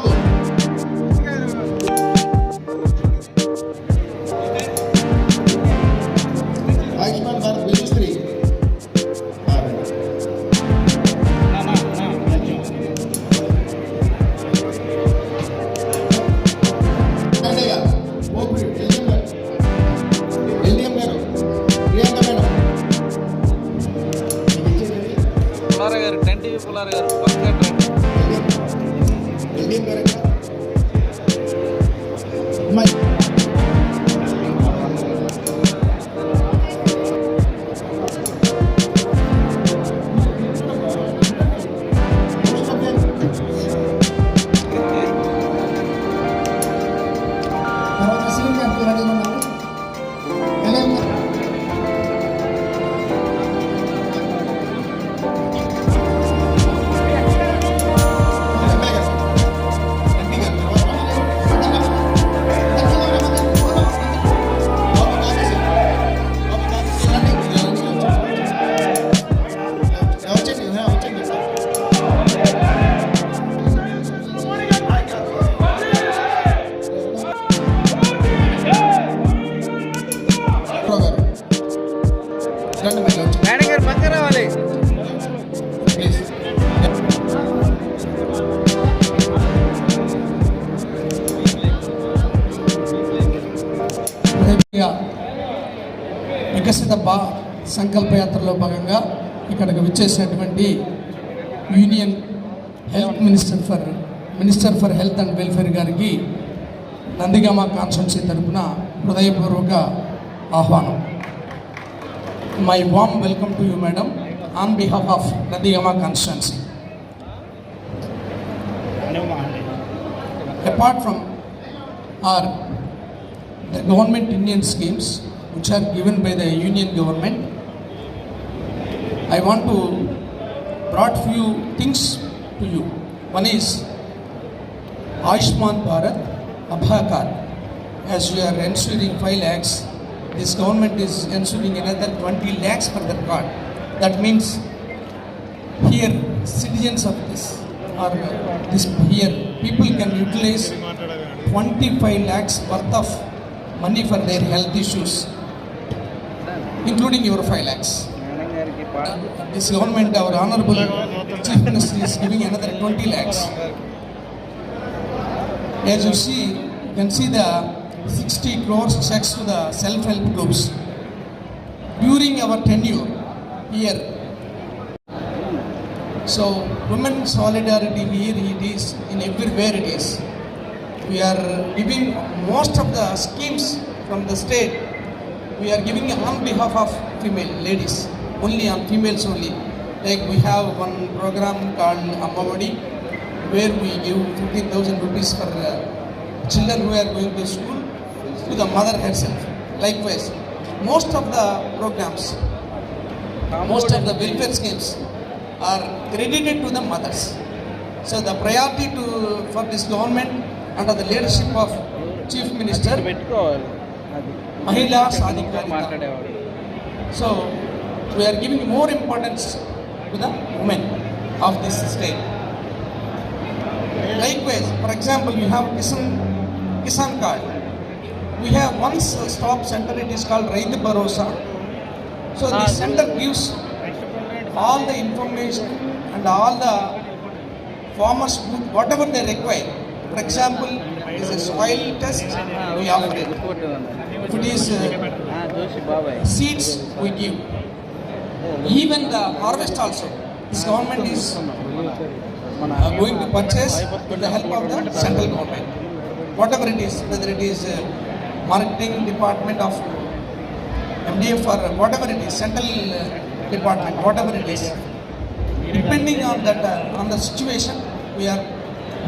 problem. వచ్చేసినటువంటి union health minister for minister for health and welfare గారికి Nandigama constituency తరపున హృదయపూర్వక ఆహ్వానం. My warm welcome to you madam on behalf of Nandigama constituency. Apart from our the government Indian schemes which are given by the union government, I want to brought few things to you. One is Aishman Bharat Abhakar. As we are ensuring 5 lakhs, this government is ensuring another 20 lakhs for that card. That means here citizens of this are this here people can utilize 25 lakhs worth of money for their health issues, including your 5 lakhs this government our honorable chief minister is giving another 20 lakhs. As you see you can see the 60 crores checks to the self-help groups. During our tenure here so women solidarity here it is in everywhere it is. We are giving most of the schemes from the state. We are giving on behalf of female ladies only on females only. Like we have one program called Ammavadi where we give 15,000 rupees for uh, children who are going to school to the mother herself. Likewise, most of the programs, most of the welfare schemes are credited to the mothers. So the priority to, for this government under the leadership of Chief Minister Mahila Sadhika. So we are giving more importance to the women of this state. Likewise, for example, you have Kisan, Kisan card. We have one stop center, it is called Raid Barosa. So this ah, center gives all the information and all the farmers food, whatever they require. For example, it is a soil test, we offer it. If it is uh, ah, seeds, we give. Even the harvest also, this government is uh, going to purchase with the help of the central government. Whatever it is, whether it is uh, marketing department of MDF or whatever it is, central uh, department, whatever it is. Depending on that, uh, on the situation, we are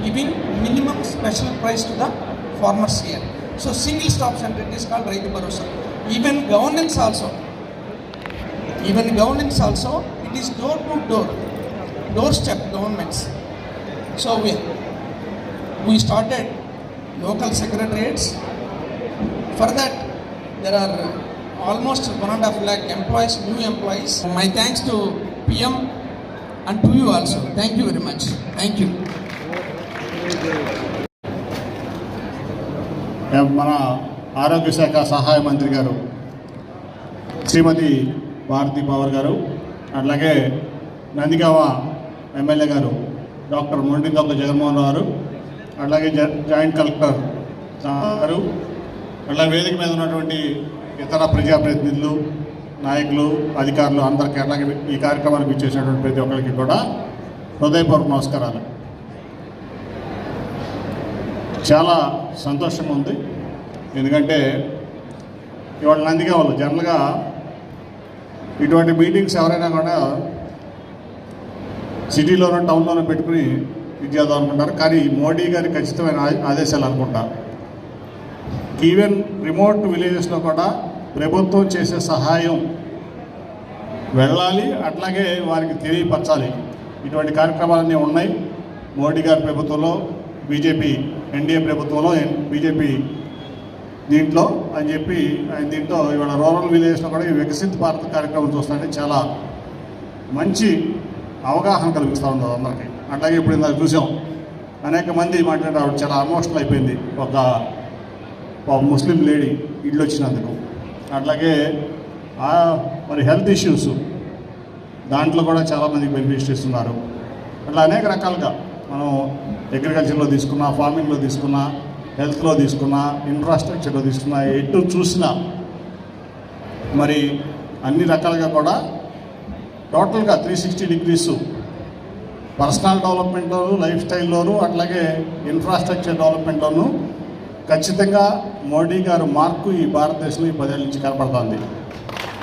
giving minimum special price to the farmers here. So single stop center, is called Raitu Bharosa. Even governance also, even governance also, it is door to door, doorstep governments. So we, we started local secretariats. For that, there are almost one and a half lakh employees, new employees. My thanks to PM and to you also. Thank you very much. Thank you. మన ఆరోగ్య శాఖ సహాయ మంత్రి గారు శ్రీమతి భారతి పవర్ గారు అట్లాగే Nandigama MLA గారు doctor మొండిదొక్క Jaganmohan గారు అట్లాగే జాయింట్ కలెక్టర్ గారు అట్లా వేదిక మీద ఉన్నటువంటి ఇతర ప్రజాప్రతినిధులు నాయకులు అధికారులు అందరికీ అట్లాగే ఈ కార్యక్రమానికి ఇచ్చేసినటువంటి ప్రతి ఒక్కరికి కూడా హృదయపూర్వక నమస్కారాలు. చాలా సంతోషంగా ఉంది. ఎందుకంటే ఇవాళ నందిగా వాళ్ళు జనరల్గా ఇటువంటి మీటింగ్స్ ఎవరైనా కూడా సిటీలోనో టౌన్లోనో పెట్టుకుని ఇది చేద్దాం అనుకుంటారు. కానీ మోడీ గారి ఖచ్చితమైన ఆదేశాలు అనుకుంటా. ఈవెన్ రిమోట్ విలేజెస్లో కూడా ప్రభుత్వం చేసే సహాయం వెళ్ళాలి అట్లాగే వారికి తెలియపరచాలి. ఇటువంటి కార్యక్రమాలన్నీ ఉన్నాయి. మోడీ గారి ప్రభుత్వంలో బీజేపీ ఎన్డీఏ ప్రభుత్వంలో బీజేపీ దీంట్లో అని చెప్పి ఆయన దీంట్లో ఇవాళ రూరల్ విలేజ్లో కూడా ఈ వికసిత్ భారత్ కార్యక్రమం చూస్తుంటే చాలా మంచి అవగాహన కలిగిస్తూ ఉంది అందరికీ. అట్లాగే ఇప్పుడు ఇందాక చూసాం అనేక మంది మాట్లాడే ఆవిడ చాలా ఎమోషనల్ అయిపోయింది. ఒక ముస్లిం లేడీ ఇల్లు వచ్చినందుకు. అట్లాగే మరి హెల్త్ ఇష్యూస్ దాంట్లో కూడా చాలామందికి బెనిఫిట్స్ ఇస్తున్నారు అట్లా అనేక రకాలుగా మనం అగ్రికల్చర్లో తీసుకున్నా ఫార్మింగ్లో తీసుకున్నా హెల్త్లో తీసుకున్నా ఇన్ఫ్రాస్ట్రక్చర్లో తీసుకున్నా ఎటు చూసినా మరి అన్ని రకాలుగా కూడా టోటల్గా త్రీ సిక్స్టీ డిగ్రీస్ పర్సనల్ డెవలప్మెంట్లోను లైఫ్ స్టైల్లోను అట్లాగే ఇన్ఫ్రాస్ట్రక్చర్ డెవలప్మెంట్లోను ఖచ్చితంగా మోడీ గారు మార్కు ఈ భారతదేశంలో ఈ పదేళ్ళ నుంచి కనపడుతుంది.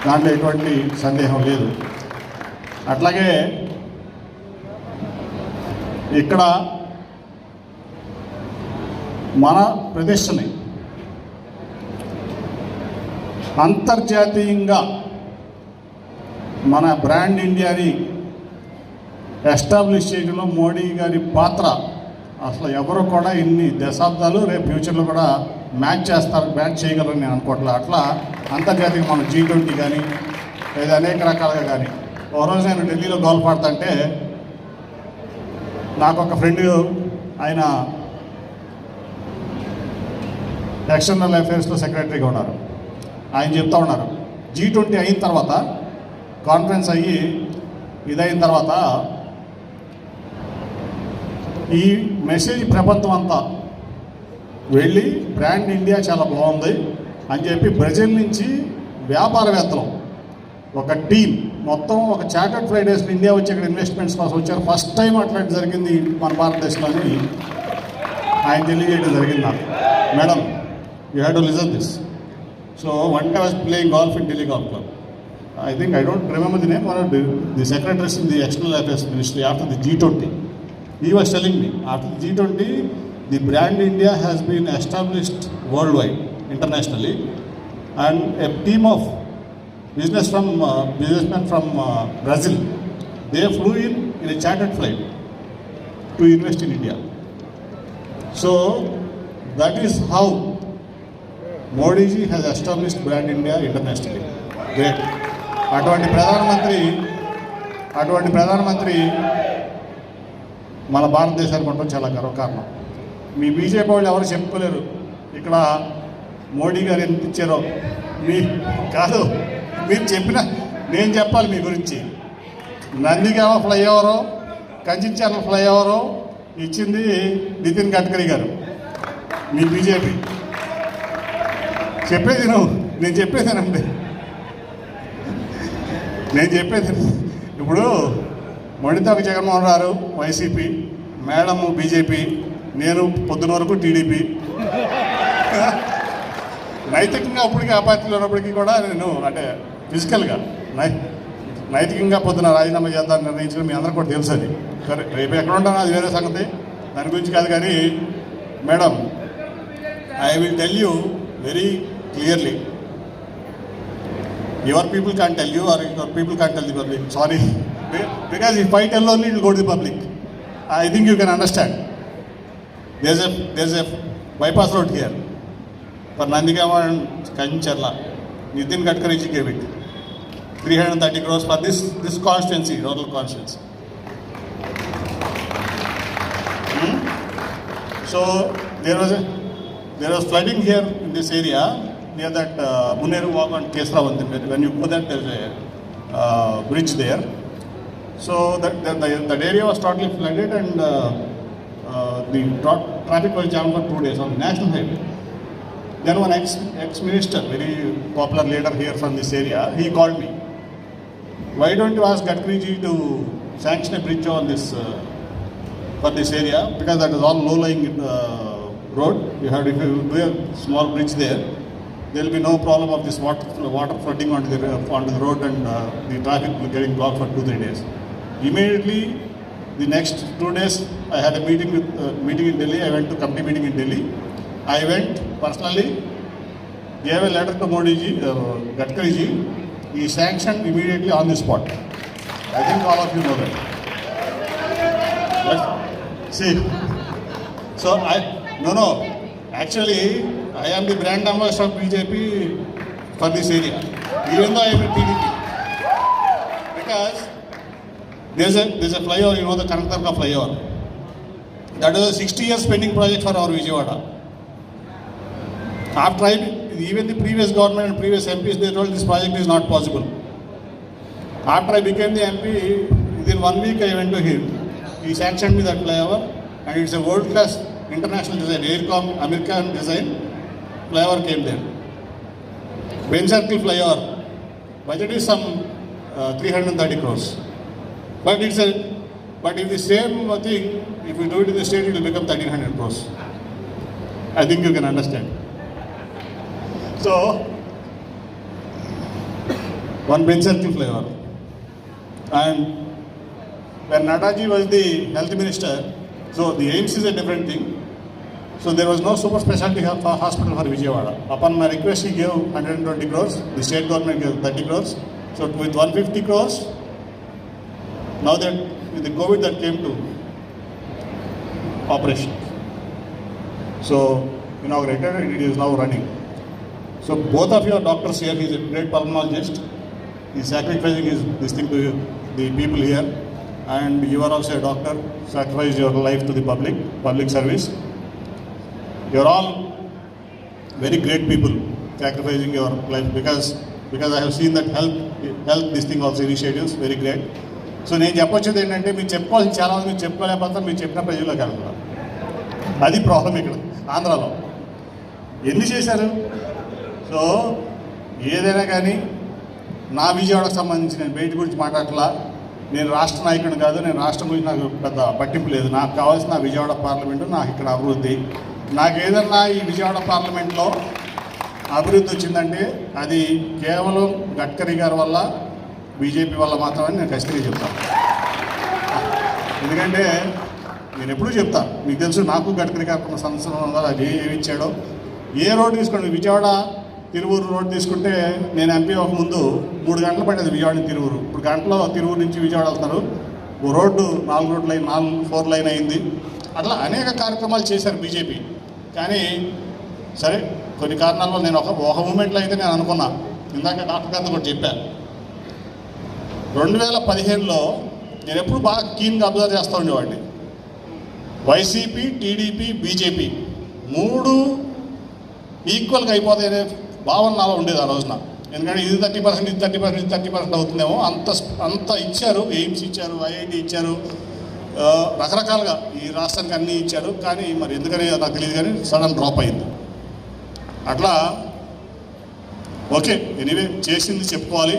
దాంట్లో ఎటువంటి సందేహం లేదు. అట్లాగే ఇక్కడ మన ప్రదర్శని అంతర్జాతీయంగా మన బ్రాండ్ ఇండియాని ఎస్టాబ్లిష్ చేయడంలో మోడీ గారి పాత్ర అసలు ఎవరు కూడా ఇన్ని దశాబ్దాలు రేపు ఫ్యూచర్లో కూడా మ్యాచ్ చేస్తారు మ్యాచ్ చేయగలరని నేను అనుకోవట్లే. అట్లా అంతర్జాతీయ మన జీ ట్వంటీ కానీ లేదా అనేక రకాలుగా కానీ ఒక రోజు నేను ఢిల్లీలో గోల్ఫ్ ఆడుతుంటే నాకు ఒక ఫ్రెండ్ ఆయన ఎక్స్టర్నల్ అఫైర్స్లో సెక్రటరీగా ఉన్నారు. ఆయన చెప్తా ఉన్నారు. జీ ట్వంటీ అయిన తర్వాత కాన్ఫరెన్స్ అయ్యి ఇదైన తర్వాత ఈ మెసేజ్ ప్రపంచం అంతా వెళ్ళి బ్రాండ్ ఇండియా చాలా బాగుంది అని చెప్పి బ్రెజిల్ నుంచి వ్యాపారవేత్తలు ఒక టీం మొత్తం ఒక చార్టర్డ్ ఫ్లైడేస్ ఇండియా వచ్చి ఇక్కడ ఇన్వెస్ట్మెంట్స్ కోసం వచ్చారు. ఫస్ట్ టైం అట్లాంటి జరిగింది మన భారతదేశంలోని. ఆయన తెలియజేయడం జరిగింది నాకు. Madam you have to listen this so one day was playing golf in Delhi golf club I think I don't remember the name, one the, the secretaries in the External Affairs Ministry after the G20. He was telling me, after the G20, the brand India has been established worldwide, internationally, and a team of business from, uh, businessmen from uh, Brazil, they flew in in a chartered flight to invest in India. So, that is how Modiji ji established brand India international great అటువంటి ప్రధానమంత్రి అటువంటి ప్రధానమంత్రి మన భారతదేశానికి ఉండడం చాలా గర్వకారణం మీ BJP వాళ్ళు ఎవరు చెప్పుకోలేరు. ఇక్కడ మోడీ గారు ఎంత ఇచ్చారో. మీ కాదు మీరు చెప్పిన నేను చెప్పాలి మీ గురించి. నందిగామ ఫ్లైఓవరు కంచిచర్ల ఫ్లైఓవరు ఇచ్చింది నితిన్ గడ్కరీ గారు. మీ బీజేపీ. చెప్పేది నువ్వు. నేను చెప్పేదేనండి నేను చెప్పేది ఇప్పుడు Mondithoka Jaganmohan Rao YCP madam BJP నేను పొద్దున వరకు టీడీపీ. నైతికంగా అప్పటికి ఆ పార్టీలో ఉన్నప్పటికీ కూడా నేను అంటే ఫిజికల్గా నై నైతికంగా పొద్దున రాజీనామా చేద్దామని నిర్ణయించడం మీ అందరికీ కూడా తెలుసు అది. సరే రేపు ఎక్కడ ఉంటానో అది వేరే సంగతి. దాని గురించి కాదు కానీ madam I will tell you very clearly your people can't tell you or your people can't tell the public. Sorry. Because if I tell only, it will go to the public. I think you can understand. There's a, there's a bypass road here for Nandikama and Kancharla. Nitin Gadkari ji gave it. 330 crores for this, this constituency, rural constituency. Hmm? So there was a there was flooding here in this area near that uh, Muneru Walk on Kesravanti. When you go there, there's a uh, bridge there. So that, that the, that area was totally flooded and uh, uh, the tra- traffic was jammed for two days on national highway. Then one ex ex minister, very popular leader here from this area, he called me. Why don't you ask gadkriji to sanction a bridge on this uh, for this area because that is all low-lying uh, road. You have if you do a small bridge there, there will be no problem of this water water flooding onto the onto the road and uh, the traffic will getting blocked for two three days. Immediately, the next two days, I had a meeting with uh, meeting in Delhi. I went to company meeting in Delhi. I went personally, gave a letter to Modi ji, uh, Gadkari ji. He sanctioned immediately on the spot. I think all of you know that. But, see, so I, no, no, actually, I am the brand ambassador of BJP for this area, even though I am a Because there's a, there's a flyover, you know, the Kanakarka flyover. That is a 60 years spending project for our Vijayawada. After I, even the previous government and previous MPs, they told this project is not possible. After I became the MP, within one week I went to him. He sanctioned me that flyover and it's a world class international design, Aircom American design. Flyover came there. Ben Circle flyover. Budget is some uh, 330 crores. But it's a, but if the same thing, if you do it in the state, it will become 1300 crores. I think you can understand. So, one Ben Circle flyover. And when Nadaji was the health minister, so the AIMS is a different thing. So there was no super specialty hospital for Vijayawada. Upon my request, he gave 120 crores. The state government gave 30 crores. So with 150 crores, now that with the COVID that came to operation. So inaugurated and it is now running. So both of your doctors here. He is a great pulmonologist. He is sacrificing his this thing to the people here, and you are also a doctor. Sacrifice your life to the public, public service. Your all very great people sacrificing your life because because I I seen that help help this thing also initiatives very great so నేను చెప్పొచ్చేది ఏంటంటే మీరు చెప్పుకోవాల్సిన చాలా మంది మీరు చెప్పుకోలేకపోతే మీరు చెప్పిన ప్రజల్లోకి వెళ్తున్నారు అది ప్రాబ్లం ఇక్కడ ఆంధ్రాలో. ఎన్ని చేశారు? సో ఏదైనా కానీ నా విజయవాడకు సంబంధించి నేను బయట గురించి మాట్లాడట్లా. నేను రాష్ట్ర నాయకుడు కాదు నేను రాష్ట్రం గురించి నాకు పెద్ద పట్టింపు లేదు. నాకు కావాల్సిన విజయవాడ పార్లమెంటు నాకు ఇక్కడ అభివృద్ధి. నాకు ఏదన్నా ఈ విజయవాడ పార్లమెంట్లో అభివృద్ధి వచ్చిందంటే అది కేవలం గడ్కరీ గారి వల్ల బీజేపీ వల్ల మాత్రమే నేను ఖచ్చితంగా చెప్తాను ఎందుకంటే నేను ఎప్పుడూ చెప్తా మీకు తెలుసు నాకు గడ్కరీ గారు కొన్ని సంవత్సరం ఉందా అది ఏమి ఇచ్చాడో. ఏ రోడ్డు తీసుకోండి విజయవాడ తిరువూరు రోడ్డు తీసుకుంటే నేను ఎంపీ ఒక ముందు మూడు గంటలు పట్టేది విజయవాడ నుంచి తిరువూరు. ఇప్పుడు గంటలో తిరువూరు నుంచి విజయవాడ వెళ్తున్నారు ఓ రోడ్డు నాలుగు రోడ్ నాలుగు ఫోర్ లైన్ అయింది. అట్లా అనేక కార్యక్రమాలు చేశారు బీజేపీ. కానీ సరే కొన్ని కారణాల వల్ల నేను ఒక ఒక మూమెంట్లో అయితే నేను అనుకున్నా. ఇందాక డాక్టర్ గారితో కూడా చెప్పాను రెండు వేల పదిహేనులో నేను ఎప్పుడు బాగా కీన్గా అబ్జర్వ్ చేస్తూ ఉండేవాడిని. వైసీపీ టీడీపీ బీజేపీ మూడు ఈక్వల్గా అయిపోతాయనే భావన నాలో ఉండేది ఆ రోజున. ఎందుకంటే ఇది థర్టీ పర్సెంట్ ఇది థర్టీ పర్సెంట్ ఇది థర్టీ పర్సెంట్ అవుతుందేమో అంత అంత ఇచ్చారు ఎయిమ్స్ ఇచ్చారు ఐఐటి ఇచ్చారు రకరకాలుగా ఈ రాష్ట్రానికి అన్నీ ఇచ్చారు. కానీ మరి ఎందుకని నాకు తెలియదు కానీ సడన్ డ్రాప్ అయింది. అట్లా ఓకే ఎనీవే చేసింది చెప్పుకోవాలి.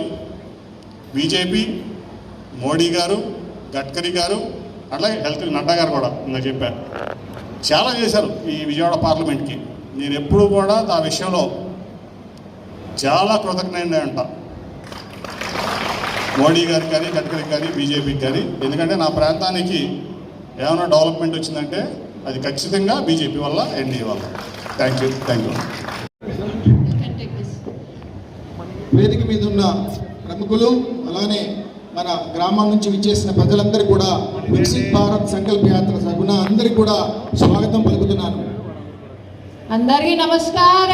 బీజేపీ మోడీ గారు గడ్కరీ గారు అట్లాగే హెల్త్ నడ్డా గారు కూడా ఇంకా చెప్పారు చాలా చేశారు ఈ విజయవాడ పార్లమెంట్కి. నేను ఎప్పుడూ కూడా ఆ విషయంలో చాలా కృతజ్ఞత అంట. మోడీ గారికి కానీ గడ్కరీకి కానీ బీజేపీకి కానీ ఎందుకంటే నా ప్రాంతానికి ఏమైనా డెవలప్మెంట్ వచ్చిందంటే అది ఖచ్చితంగా బీజేపీ వల్ల ఎన్డీఏ వల్ల. థ్యాంక్ యూ థ్యాంక్ యూ వేదిక మీద ఉన్న ప్రముఖులు అలానే మన గ్రామం నుంచి విచ్చేసిన ప్రజలందరికీ కూడా వికసిత్ భారత్ సంకల్ప యాత్ర సగుణ అందరికీ కూడా స్వాగతం పలుకుతున్నాను. అందరికీ నమస్कार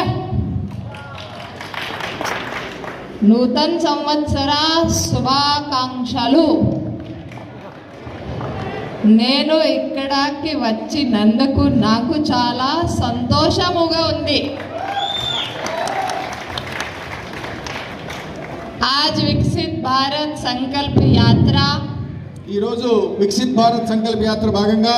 నూతన సంవత్సర శుభాకాంక్షలు. నేను ఇక్కడికి వచ్చినందుకు నాకు చాలా సంతోషముగా ఉంది. ఆజ్ వికసిత్ భారత్ సంకల్ప యాత్ర. ఈరోజు వికసిత్ భారత్ సంకల్ప యాత్ర భాగంగా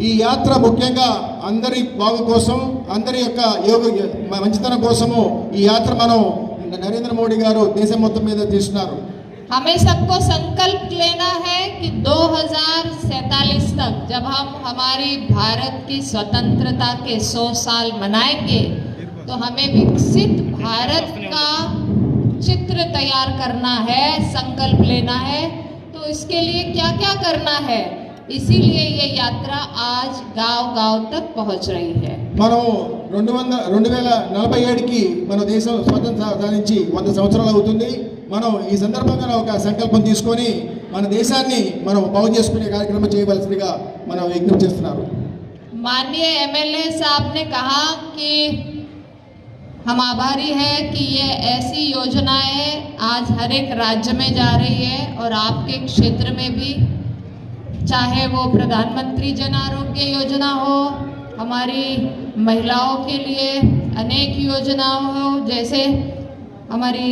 ఈ యాత్ర ముఖ్యంగా అందరి బాగు కోసం అందరి యొక్క యోగ మంచితనం కోసము ఈ యాత్ర మనం నరేంద్ర మోడీ గారు దేశం మొత్తం మీద తీస్తున్నారు हमें सबको संकल्प लेना है कि 2047 तक जब हम हमारी भारत की स्वतंत्रता के 100 साल मनाएंगे तो हमें विकसित भारत का चित्र तैयार करना है संकल्प लेना है तो इसके लिए क्या क्या करना है इसीलिए ये यात्रा आज गांव गांव तक पहुंच रही है మనం రెండు వందల రెండు వేల నలభై ఏడుకి మన దేశం స్వతంత్ర సాధించి వంద సంవత్సరాలు అవుతుంది మనం ఈ సందర్భంగా ఒక సంకల్పం తీసుకొని మన దేశాన్ని మనం బాగు చేసుకునే కార్యక్రమం చేయవలసిందిగా మనం విజ్ఞప్తి చేస్తున్నారు माननीय एमएलए साहब ने कहा कि हम आभारी हैं कि ये ऐसी योजनाएं आज हर एक राज्य में जा रही है और आपके क्षेत्र में भी चाहे वो प्रधानमंत्री जन आरोग्य योजना हो हमारी महिलाओं के लिए अनेक योजनाएं हो जैसे हमारी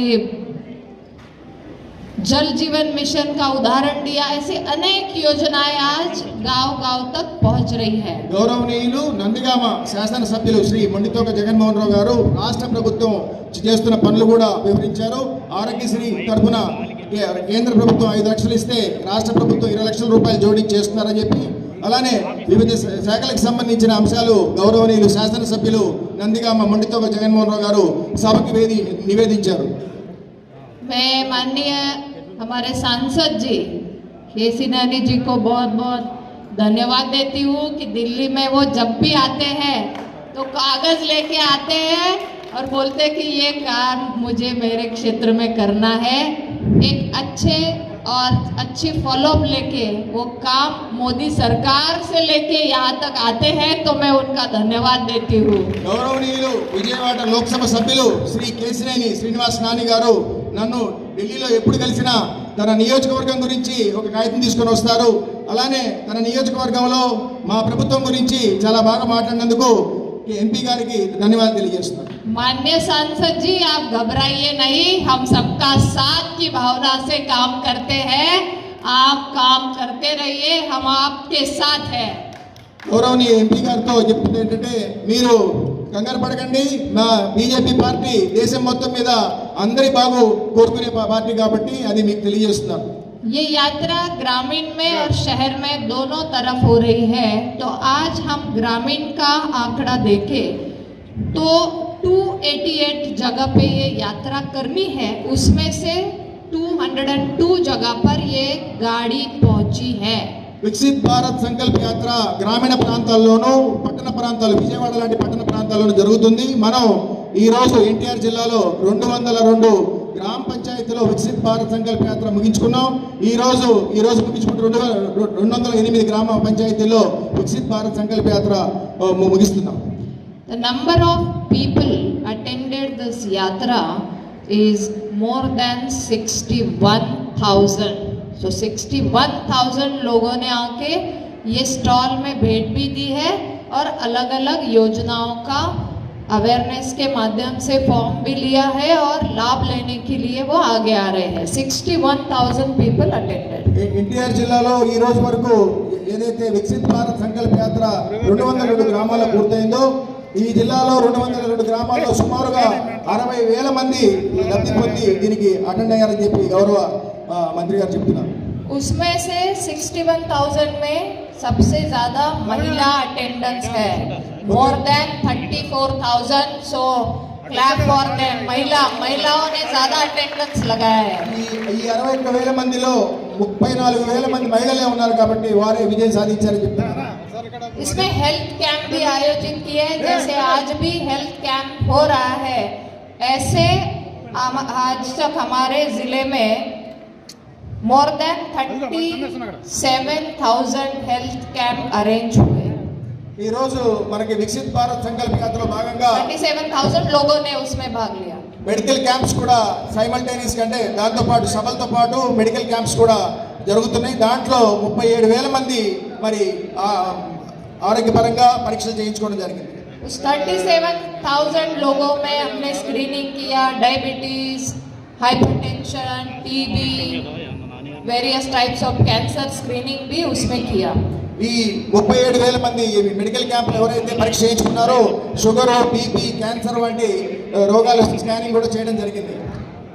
जल जीवन मिशन का उदाहरण दिया ऐसे अनेक योजनाएं आज गांव गांव तक पहुंच रही है గౌరవనీయులు నందిగామ శాసనసభ్యులు శ్రీ మండితోక జగన్మోహన్ రావు గారు రాష్ట్ర ప్రభుత్వం చేస్తున్న పనులు కూడా వివరించారు ఆరోగ్యశ్రీ తరఫున కే- కేంద్ర ప్రభుత్వం ఐదు లక్షలు ఇస్తే రాష్ట్ర ప్రభుత్వం ఇరవై లక్షల రూపాయలు జోడించి చేస్తున్నారని చెప్పి అలానే వివిధ శా- శాఖలకు సంబంధించిన అంశాలు గౌరవనీయులు శాసనసభ్యులు నందిగామ మండితోక జగన్మోహన్ రావు గారు సభకి వేది నివేదించారు मैं माननीय हमारे सांसद जी केसी नानी जी को बहुत बहुत धन्यवाद देती हूँ कि दिल्ली में वो जब भी आते हैं तो कागज लेके आते हैं और बोलते हैं कि ये काम मुझे मेरे क्षेत्र में करना है एक अच्छे और अच्छी फॉलोअप लेके वो काम मोदी सरकार से लेके यहाँ तक आते हैं तो मैं उनका धन्यवाद देती हूँ గౌరవనీయులు విజయవాడ లోక్సభ సభ్యులు శ్రీ కేసినేని శ్రీనివాస్ నాని గారు నన్ను ఢిల్లీలో ఎప్పుడు కలిసినా తన నియోజకవర్గం గురించి ఒక కాగితం తీసుకొని వస్తారు అలానే తన నియోజకవర్గంలో మా ప్రభుత్వం గురించి చాలా బాగా మాట్లాడినందుకు ఈ ఎంపీ గారికి ధన్యవాదాలు తెలియజేస్తున్నాను माननीय सांसद जी आप घबराइए नहीं हम सबका साथ की भावना से काम करते हैं आप काम करते रहिए हम आपके साथ हैं గౌరవనీయ ఎంపీ గారితో చెప్తుంది ఏంటంటే మీరు కంగారు పడకండి మా బీజేపీ పార్టీ దేశం మొత్తం మీద అందరి బాగు కోరుకునే పా- పార్టీ కాబట్టి అది మీకు తెలియజేస్తున్నాను ये यात्रा ग्रामीण में और शहर में दोनों तरफ हो रही है तो आज हम ग्रामीण का आंकड़ा देखें तो 288 जगह पे ये यात्रा करनी है उसमें से 202 जगह पर ये गाड़ी पहुंची है వికసిత్ భారత్ సంకల్ప యాత్ర గ్రామీణ ప్రాంతాల్లోనూ పట్టణ ప్రాంతాలు విజయవాడ లాంటి పట్టణ ప్రాంతాల్లోనూ జరుగుతుంది మనం ఈ రోజు ఎన్టీఆర్ జిల్లాలో రెండు వందల రెండు గ్రామ పంచాయతీలో వికసిత్ భారత్ సంకల్ప యాత్ర ముగించుకున్నాం ఈ రోజు ఈ రోజు ముగించుకుంటూ రెండు వేల- రెండు వందల ఎనిమిది గ్రామ పంచాయతీల్లో వికసిత్ భారత్ సంకల్ప యాత్ర ఆ, ము- ముగిస్తున్నాం The number of people attended this yatra is more than 61,000. So 61,000 लोगों ने आके ये स्टॉल में भेंट भी दी है और अलग अलग योजनाओं का अवेयरनेस के माध्यम से फॉर्म भी लिया है और लाभ लेने के लिए वो आगे आ रहे हैं 61,000 people attended. ఎ- ఎన్టీఆర్ జిల్లాలో ఈ రోజు వరకు ఏదైతే వికసిత్ భారత్ సంకల్ప యాత్ర రెండు వందల రెండు గ్రామాల్లో పూర్తయిందో ఈ జిల్లాలో రెండు వందల రెండు గ్రామాల్లో సుమారుగా అరవై వేల మంది లబ్ధి పొంది దీనికి అటెండ్ అయ్యారని చెప్పి గౌరవ ఆ, మంత్రి గారు చెప్తున్నారు उसमें से 61,000 में सबसे ज्यादा महिला अटेंडेंस है more than 34,000 so clap for them महिला महिलाओं ने ज्यादा अटेंडेंस लगाया है ఈ ఈ అరవై ఒక్క వేల మందిలో ముప్పై నాలుగు వేల మంది మహిళలే ఉన్నారు కాబట్టి వారే విజయం సాధించారని చెప్తున్నారు इसमें हेल्थ कैंप भी आयोजित किए जैसे आज भी हेल्थ कैंप हो रहा है ऐसे हम- आज तक हमारे जिले में more than thirty seven thousand health camp arrange हुए ఈ రోజు మనకి వికసిత్ భారత్ సంకల్ప యాత్రలో భాగంగా थर्टी सेवन थाउजेंड लोगों ने उसमें भाग लिया మెడికల్ క్యాంప్స్ కూడా సైమల్టేనియస్ అంటే దాంతో పాటు సభలతో పాటు మెడికల్ క్యాంప్స్ కూడా జరుగుతున్నాయి దాంట్లో ముప్పై ఏడు వేల మంది మరి ఆ, ఆరోగ్యపరంగా పరీక్షలు చేయించుకోవడం జరిగింది उस थर्टी सेवन थाउजेंड लोगों में हमने स्क्रीनिंग किया diabetes hypertension TB various types of cancer screening भी उसमें किया ఈ ముప్పై ఏడు వేల మంది ఈ మెడికల్ క్యాంపులు ఎవరైతే పరీక్ష చేయించుకున్నారో షుగర్ బీపీ క్యాన్సర్ వంటి ఆ, రోగాల స్కానింగ్ కూడా చేయడం జరిగింది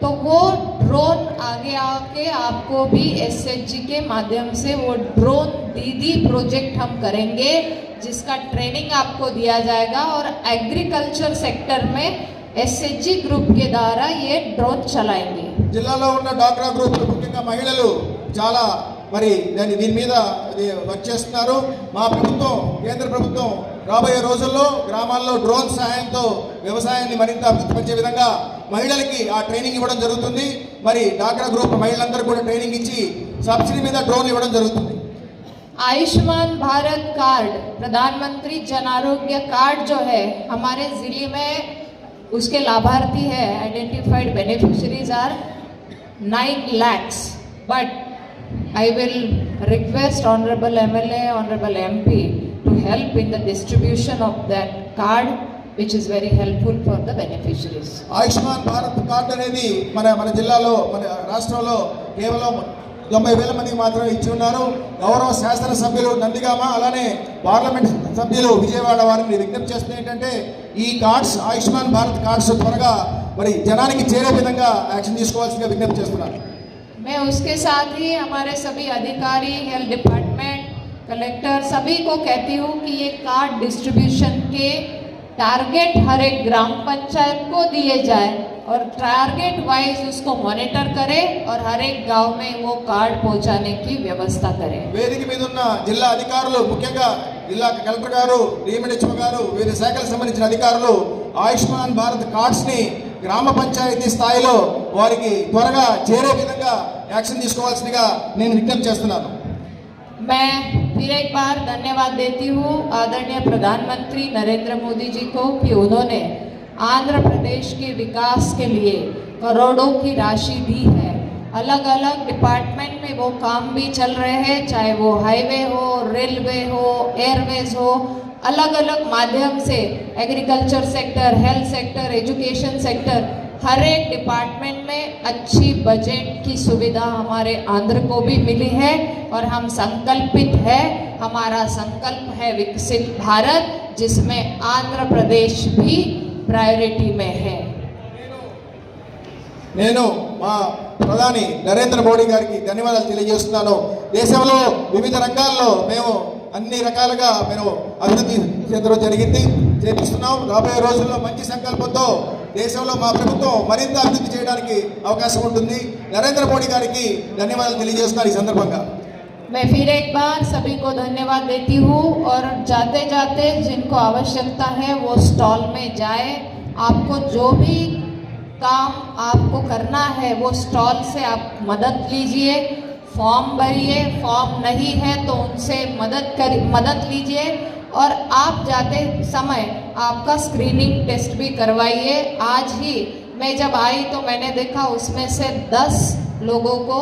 तो वो ड्रोन आगे आके आपको भी एसएचजी के माध्यम से वो ड्रोन दीदी प्रोजेक्ट हम करेंगे जिसका ट्रेनिंग आपको दिया जाएगा और एग्रीकल्चर सेक्टर में एसएचजी ग्रुप के द्वारा ये ड्रोन चलाएंगे జిల్లాలో ఉన్న డాక్రా గ్రూపులు ముఖ్యంగా మహిళలు చాలా మరి దాని దీని మీద ఇది వర్క్ చేస్తున్నారు మా ప్రభుత్వం కేంద్ర ప్రభుత్వం రాబోయే రోజుల్లో గ్రామాల్లో డ్రోన్ సహాయంతో వ్యవసాయాన్ని మరింత అభివృద్ధిపరిచే విధంగా మహిళలకి ఆ ట్రైనింగ్ ఇవ్వడం జరుగుతుంది మరి డాక్రా గ్రూప్ మహిళలందరూ కూడా ట్రైనింగ్ ఇచ్చి సబ్సిడీ మీద డ్రోన్ ఇవ్వడం జరుగుతుంది आयुष्मान भारत कार्ड प्रधानमंत्री जन आरोग्य कार्ड जो है हमारे जिले में उसके लाभार्थी है identified beneficiaries are nine lakhs but I will request honourable MLA honourable MP to help in the distribution of that card which is very helpful for the beneficiaries Ayushman Bharat card అనేది మన మన జిల్లాలో మన రాష్ట్రంలో కేవలం తొంభై వేల మందికి మాత్రమే ఇచ్చి ఉన్నారు గౌరవ శాసనసభ్యులు నందిగామ అలానే పార్లమెంట్ సభ్యులు విజయవాడ వారిని విజ్ఞప్తి చేస్తుంది ఏంటంటే ఈ కార్డ్స్ ఆయుష్మాన్ భారత్ కార్డ్స్ త్వరగా మరి జనానికి చేరే విధంగా యాక్షన్ తీసుకోవాల్సిందిగా విజ్ఞప్తి చేస్తున్నారు मैं उसके साथ ही हमारे सभी अधिकारी हेल्थ डिपार्टमेंट कलेक्टर सभी को कहती हूँ कि ये कार्ड डिस्ट्रीब्यूशन के टारगेट हर एक ग्राम पंचायत को दिए जाए और टारगेट वाइज उसको मॉनिटर करें और हर एक गांव में वो कार्ड पहुंचाने की व्यवस्था करें వేదిక మీద ఉన్న జిల్లా అధికారులు ముఖ్యంగా జిల్లా కలెక్టర్ గారు డిఎండిహెచ్ఓ గారు వివిధ శాఖలకు సంబంధించిన అధికారులు ఆయుష్మాన్ భారత్ కార్డ్స్ ని గ్రామ పంచాయతీ స్థాయిలో వారికి త్వరగా చేరే విధంగా యాక్షన్ తీసుకోవాల్సిందిగా నేను విజ్ఞప్తి చేస్తున్నాను मैं फिर एक बार धन्यवाद देती हूँ आदरणीय प्रधानमंत्री नरेंद्र मोदी जी को कि उन्होंने आंध्र प्रदेश के विकास के लिए करोड़ों की राशि दी है। अलग अलग डिपार्टमेंट में वो काम भी चल रहे हैं, चाहे वो हाईवे हो रेलवे हो एयरवेज हो अलग अलग माध्यम से agriculture sector health sector education sector हर एक डिपार्टमेंट में अच्छी बजट की सुविधा हमारे आंध्र को भी मिली है और हम संकल्पित है हमारा संकल्प है विकसित भारत जिसमें आंध्र प्रदेश भी प्रायोरिटी में है నేను మా ప్రధాని నరేంద్ర మోడీ గారికి ధన్యవాదాలు తెలియజేస్తున్నాను దేశంలో వివిధ రంగాల్లో మేము అన్ని రకాలుగా మేము అభివృద్ధి చెందడం జరిగింది చేపిస్తున్నాం రాబోయే రోజుల్లో మంచి సంకల్పంతో దేశంలో మా ప్రభుత్వం మరింత అభివృద్ధి చేయడానికి అవకాశం ఉంటుంది నరేంద్ర మోడీ గారికి ధన్యవాదాలు తెలియజేస్తున్నాను ఈ సందర్భంగా मैं फिर एक बार सभी को धन्यवाद देती हूँ और जाते जाते जिनको आवश्यकता है वो स्टॉल में जाए आपको जो भी काम आपको करना है वो स्टॉल से आप मदद लीजिए फॉर्म भरिए फॉर्म नहीं है तो उनसे मदद कर मदद लीजिए और आप जाते समय आपका स्क्रीनिंग टेस्ट भी करवाइए आज ही मैं जब आई तो मैंने देखा उसमें से 10 लोगों को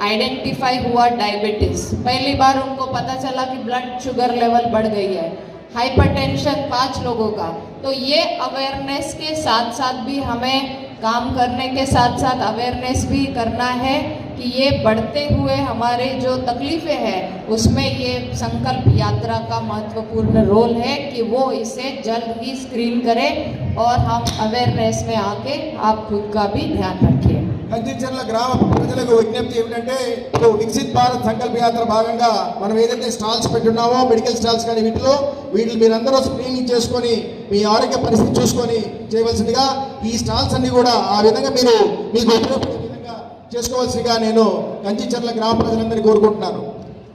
आइडेंटिफाई हुआ डायबिटीज़ पहली बार उनको पता चला कि ब्लड शुगर लेवल बढ़ गई है। हाइपरटेंशन पाँच लोगों का। तो ये अवेयरनेस के साथ साथ भी हमें काम करने के साथ साथ अवेयरनेस भी करना है कि ये बढ़ते हुए हमारे जो तकलीफ़ें हैं उसमें ये संकल्प यात्रा का महत्वपूर्ण रोल है कि वो इसे जल्द ही स्क्रीन करें और हम अवेयरनेस में आके आप खुद का भी ध्यान रखें కంచిచర్ల గ్రామ ప్రజలకు విజ్ఞప్తి ఏమిటంటే ఇప్పుడు వికసిత్ భారత్ సంకల్ప యాత్ర భాగంగా మనం ఏదైతే స్టాల్స్ పెట్టున్నామో మెడికల్ స్టాల్స్ కానీ వీటిలో వీటిని మీరందరూ స్క్రీనింగ్ చేసుకొని మీ ఆరోగ్య పరిస్థితి చూసుకొని చేయవలసిందిగా ఈ స్టాల్స్ అన్ని కూడా ఆ విధంగా మీరు మీకు ఉపయోగపడే విధంగా చేసుకోవాల్సిందిగా నేను కంచిచర్ల గ్రామ ప్రజలందరినీ కోరుకుంటున్నాను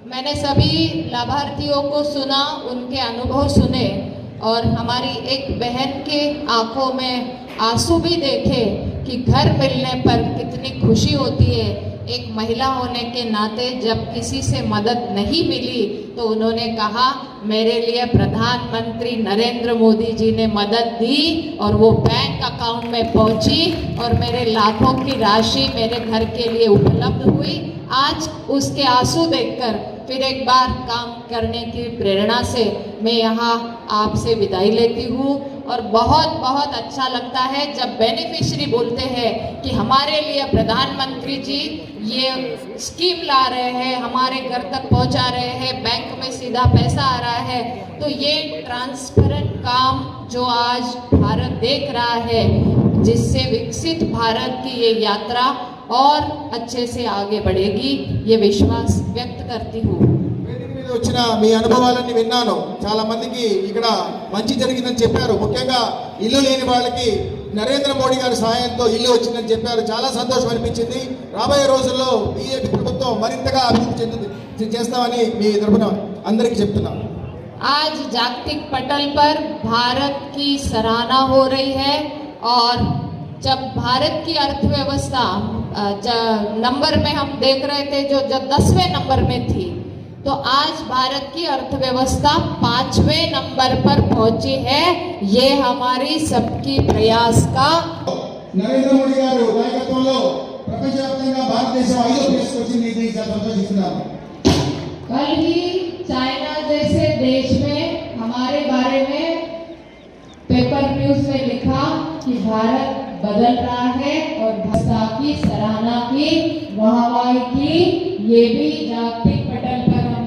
मैंने सभी लाभार्थियों को सुना उनके अनुभव सुने और हमारी एक बहन के आंखों में आंसू भी देखे कि घर मिलने पर कितनी खुशी होती है एक महिला होने के नाते जब किसी से मदद नहीं मिली तो उन्होंने कहा, मेरे लिए प्रधानमंत्री नरेंद्र मोदी जी ने मदद दी और वो बैंक अकाउंट में पहुँची और मेरे लाखों की राशि मेरे घर के लिए उपलब्ध हुई। आज उसके आँसू देखकर फिर एक बार काम करने की प्रेरणा से मैं यहाँ आपसे विदाई लेती हूँ और बहुत बहुत अच्छा लगता है जब बेनिफिशरी बोलते हैं कि हमारे लिए प्रधानमंत्री जी ये स्कीम ला रहे हैं हमारे घर तक पहुंचा रहे हैं बैंक में सीधा पैसा आ रहा है तो ये ट्रांसपेरेंट काम जो आज भारत देख रहा है जिससे विकसित भारत की ये यात्रा और अच्छे से आगे बढ़ेगी ये विश्वास व्यक्त करती हूँ వేదిక మీద వచ్చిన మీ అనుభవాలన్నీ విన్నాను చాలా మందికి ఇక్కడ మంచి జరిగిందని చెప్పారు ముఖ్యంగా ఇల్లు లేని వాళ్ళకి నరేంద్ర మోడీ గారి సహాయంతో ఇల్లు వచ్చిందని చెప్పారు చాలా సంతోషం అనిపించింది రాబోయే రోజుల్లో బీజేపీ ప్రభుత్వం మరింతగా అభివృద్ధి చెందుతుంది చేస్తామని మీ తరపున అందరికీ చెప్తున్నాను आज जागतिक पटल पर भारत की सराहना हो रही है और जब भारत की अर्थव्यवस्था अ, ज- नंबर में हम देख रहे थे जो जब दसवें नंबर में थी तो आज भारत की अर्थव्यवस्था पांचवें नंबर पर पहुंची है ये हमारी सबकी प्रयास का నరేంద్ర మోడీ గారు నాయకత్వంలో ప్రపంచవ్యాప్తంగా భారతదేశం ఐదో ప్లేస్కి వచ్చింది ఇది చాలా సంతోషిస్తున్నాను कल ही चाइना जैसे देश में हमारे बारे में पेपर न्यूज में लिखा कि भारत बदल रहा है और भाषा की सराहना की वाहवाही की ये भी जागतिक पटल पर हम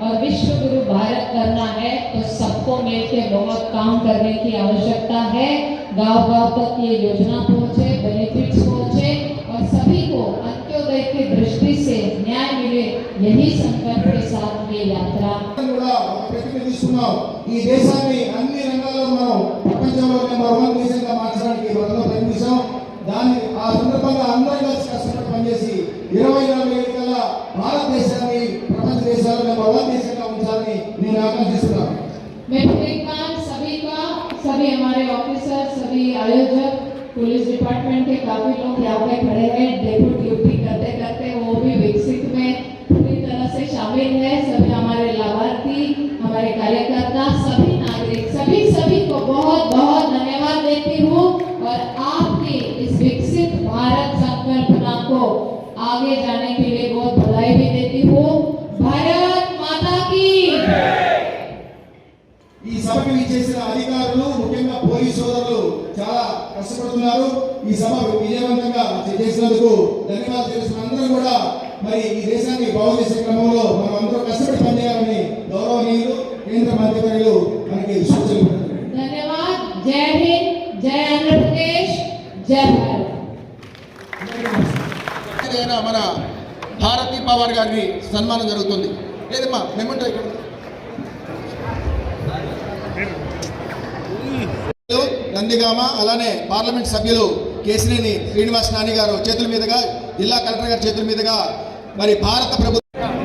और विश्व गुरु भारत करना है तो सबको मिलकर बहुत काम करने की आवश्यकता है गांव गांव तक ये योजना पहुंचे बेनिफिट्स पहुंचे और सभी को अंत्योदय की दृष्टि से न्याय मिले यही संकल्प के साथ ये यात्रा మనం కూడా ఒక ప్రతినిధిస్తున్నాం ఈ దేశాన్ని అన్ని రంగాల్లో మనం ప్రపంచంలో నెంబర్ వన్ దేశంగా మార్చడానికి మనంలో ప్రయత్నించాం దాన్ని ఆ సందర్భంగా అందరం కలిసి ఈ సభకు చేసిన అధికారులు ముఖ్యంగా పోలీస్ సోదరులు చాలా కష్టపడుతున్నారు. ఈ సభ విజయవంతంగా చేసినందుకు ధన్యవాదాలు చేసిన అందరూ కూడా మరి ఈ దేశాన్ని బాగు చేసే క్రమంలో మనం అందరూ కష్టపడి పనిచేయాలని గౌరవనీయులు కేంద్ర మంత్రివర్యులు మనకి సూచన మన భారతీ పవార్ గారిని సన్మానం జరుగుతుంది. లేదమ్మా మేమంటే నందిగామ అలానే పార్లమెంట్ సభ్యులు కేసినేని శ్రీనివాస్ నాని గారు చేతుల మీదుగా జిల్లా కలెక్టర్ గారి చేతుల మీదుగా మరి భారత ప్రభుత్వం